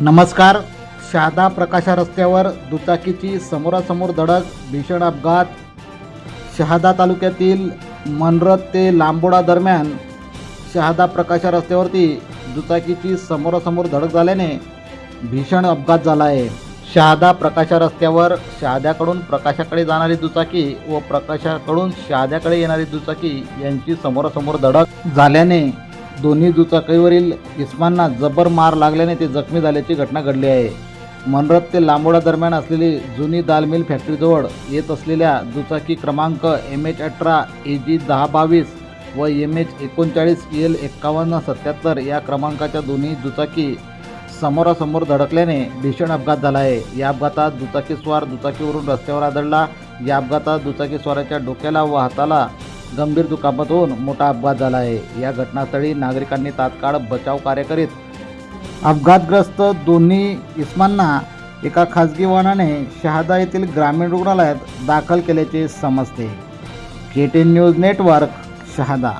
नमस्कार. शहादा प्रकाशा रस्त्यावर दुचाकीची समोरासमोर धडक भीषण अपघात. शहादा तालुक्यातील मनरत ते लांबोडा दरम्यान शहादा प्रकाशा रस्त्यावरती दुचाकीची समोरासमोर धडक झाल्याने भीषण अपघात झाला आहे शहादा प्रकाशा रस्त्यावर शहाद्याकडून प्रकाशाकडे जाणारी दुचाकी व प्रकाशाकडून शहाद्याकडे येणारी दुचाकी यांची समोरासमोर धडक झाल्याने दोन्ही दुचाकीवरील इस्मांना जबर मार लागल्याने ते जखमी झाल्याची घटना घडली आहे. मनरत ते लांबोडा दरम्यान असलेली जुनी दालमिल फॅक्टरीजवळ येत असलेल्या दुचाकी क्रमांक एम एच अठरा ए जी दहा बावीस व एम एच एकोणचाळीस एल एक्कावन्न सत्याहत्तर या क्रमांकाच्या दोन्ही दुचाकी समोरासमोर धडकल्याने भीषण अपघात झाला आहे. या अपघातात दुचाकीस्वार दुचाकीवरून रस्त्यावर आदळला. या अपघातात दुचाकीस्वाराच्या डोक्याला व हाताला गंभीर दुखापत होऊन मोठा अपघात झाला आहे या घटनास्थळी नागरिकांनी तात्काळ बचाव कार्य करीत अपघातग्रस्त दोन्ही इस्मांना एका खाजगी वाहनाने शहादा येथील ग्रामीण रुग्णालयात दाखल केल्याचे समजते. K T news network Shahada.